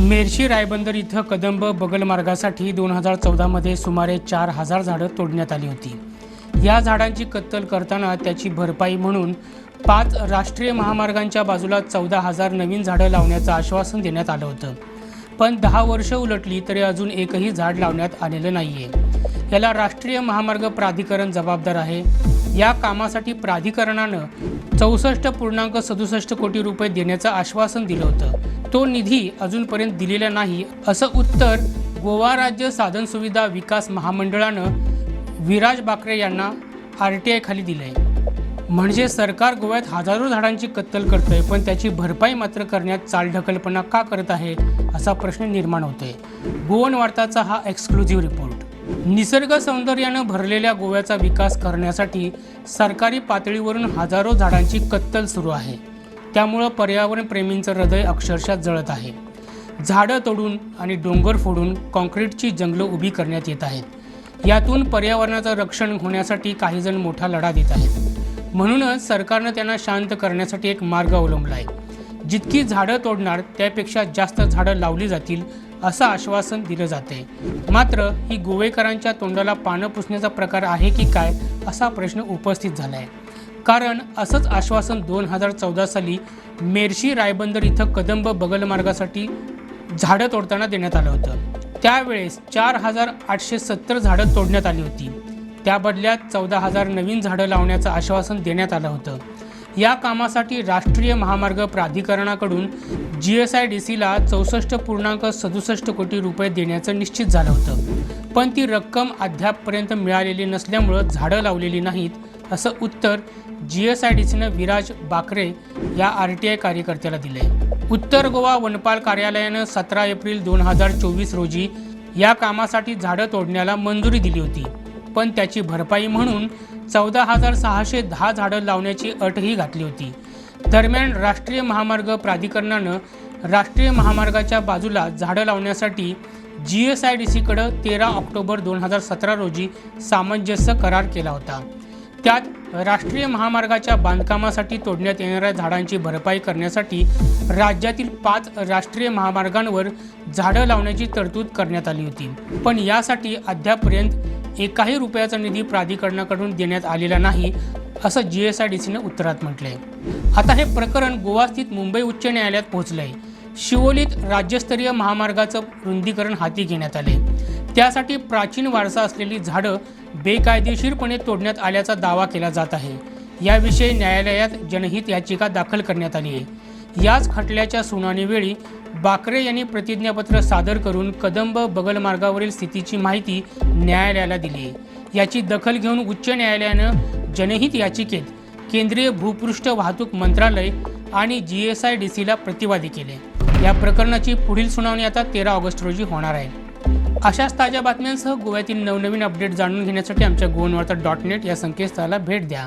मेरशी रायबंदर इथं कदंब बगल मार्गासाठी दोन हजार चौदामध्ये सुमारे चार हजार झाडं तोडण्यात आली होती. या झाडांची कत्तल करताना त्याची भरपाई म्हणून पाच राष्ट्रीय महामार्गांच्या बाजूला चौदा हजार नवीन झाडं लावण्याचं आश्वासन देण्यात आलं होतं. पण दहा वर्ष उलटली तरी अजून एकही झाड लावण्यात आलेलं नाही आहे याला राष्ट्रीय महामार्ग प्राधिकरण जबाबदार आहे. या कामासाठी प्राधिकरणानं चौसष्ट पूर्णांक सदुसष्ट कोटी रुपये देण्याचं आश्वासन दिलं होतं. तो निधी अजूनपर्यंत दिलेला नाही असं उत्तर गोवा राज्य साधन सुविधा विकास महामंडळानं विराज बाकरे यांना आर टी आयखाली दिलं आहे म्हणजे सरकार गोव्यात हजारो झाडांची कत्तल करतंय पण त्याची भरपाई मात्र करण्यात चालढकलपणा का करत आहे असा प्रश्न निर्माण होतोय. गोवन वार्ताचा हा एक्सक्लुझिव्ह रिपोर्ट निसर्ग सौंदर्यानं भरलेल्या गोव्याचा विकास करण्यासाठी सरकारी पातळीवरून हजारो झाडांची कत्तल सुरू आहे. त्यामुळं पर्यावरण प्रेमींचं हृदय अक्षरशः जळत आहे. झाडं तोडून आणि डोंगर फोडून कॉन्क्रीटची जंगलं उभी करण्यात येत आहेत. यातून पर्यावरणाचं रक्षण होण्यासाठी काहीजण मोठा लढा देत आहेत. म्हणूनच सरकारनं त्यांना शांत करण्यासाठी एक मार्ग अवलंबला आहे. जितकी झाडं तोडणार त्यापेक्षा जास्त झाडं लावली जातील असं आश्वासन दिलं जाते. मात्र ही गोवेकरांच्या तोंडाला पानं पुसण्याचा प्रकार आहे की काय असा प्रश्न उपस्थित झाला आहे कारण असंच आश्वासन दोन हजार चौदा साली मेर्शी रायबंदर इथं कदंब बगल मार्गासाठी झाडं तोडताना देण्यात आलं होतं. त्यावेळेस चार हजार आठशे सत्तर झाडं तोडण्यात आली होती. त्या बदल्यात चौदा हजार नवीन झाडं लावण्याचं आश्वासन देण्यात आलं होतं. या कामासाठी राष्ट्रीय महामार्ग प्राधिकरणाकडून जी एस आय डी सीला चौसष्ट पूर्णांक सदुसष्ट कोटी रुपये देण्याचं निश्चित झालं होतं. पण ती रक्कम अद्यापपर्यंत मिळालेली नसल्यामुळं झाडं लावलेली नाहीत असं उत्तर जी एस आय डी सीनं विराज बाकरे या आर टी आय कार्यकर्त्याला दिलं आहे उत्तर गोवा वनपाल कार्यालयानं सतरा एप्रिल दोन हजार चोवीस रोजी या कामासाठी झाडं तोडण्याला मंजुरी दिली होती. पण त्याची भरपाई म्हणून चौदा हजार सहाशे दहा झाडं लावण्याची अटही घातली होती. दरम्यान राष्ट्रीय महामार्ग प्राधिकरणानं राष्ट्रीय महामार्गाच्या बाजूला झाडं लावण्यासाठी जी एस आय डी सीकडं तेरा ऑक्टोबर दोन हजार सतरा रोजी सामंजस्य करार केला होता. त्यात राष्ट्रीय महामार्गाच्या बांधकामासाठी तोडण्यात येणाऱ्या झाडांची भरपाई करण्यासाठी राज्यातील पाच राष्ट्रीय महामार्गांवर झाडं लावण्याची तरतूद करण्यात आली होती. पण यासाठी अद्यापपर्यंत एकाही रुपयाचा निधी प्राधिकरणाकडून देण्यात आलेला नाही असं जी एस आय डी सीनं उत्तरात म्हटलंय. आता हे प्रकरण गोवास्थित मुंबई उच्च न्यायालयात पोहोचलंय. शिवोलीत राज्यस्तरीय महामार्गाचं रुंदीकरण हाती घेण्यात आले त्यासाठी प्राचीन वारसा असलेली झाडं बेकायदेशीरपणे तोडण्यात आल्याचा दावा केला जात आहे. याविषयी न्यायालयात जनहित याचिका दाखल करण्यात आली आहे. याच खटल्याच्या सुनावणीवेळी बाकरे यांनी प्रतिज्ञापत्र सादर करून कदंब बगल मार्गावरील स्थितीची माहिती न्यायालयाला दिली. आहे याची दखल घेऊन उच्च न्यायालयानं जनहित याचिकेत केंद्रीय भूपृष्ठ वाहतूक मंत्रालय आणि जी एस आय डी सीला प्रतिवादी केले. या प्रकरणाची पुढील सुनावणी आता तेरा ऑगस्ट रोजी होणार आहे. अशाच ताज्या बातम्यांसह गोव्यातील नवनवीन अपडेट जाणून घेण्यासाठी आमच्या गोवनवार्ता डॉट नेट या संकेतस्थळाला भेट द्या.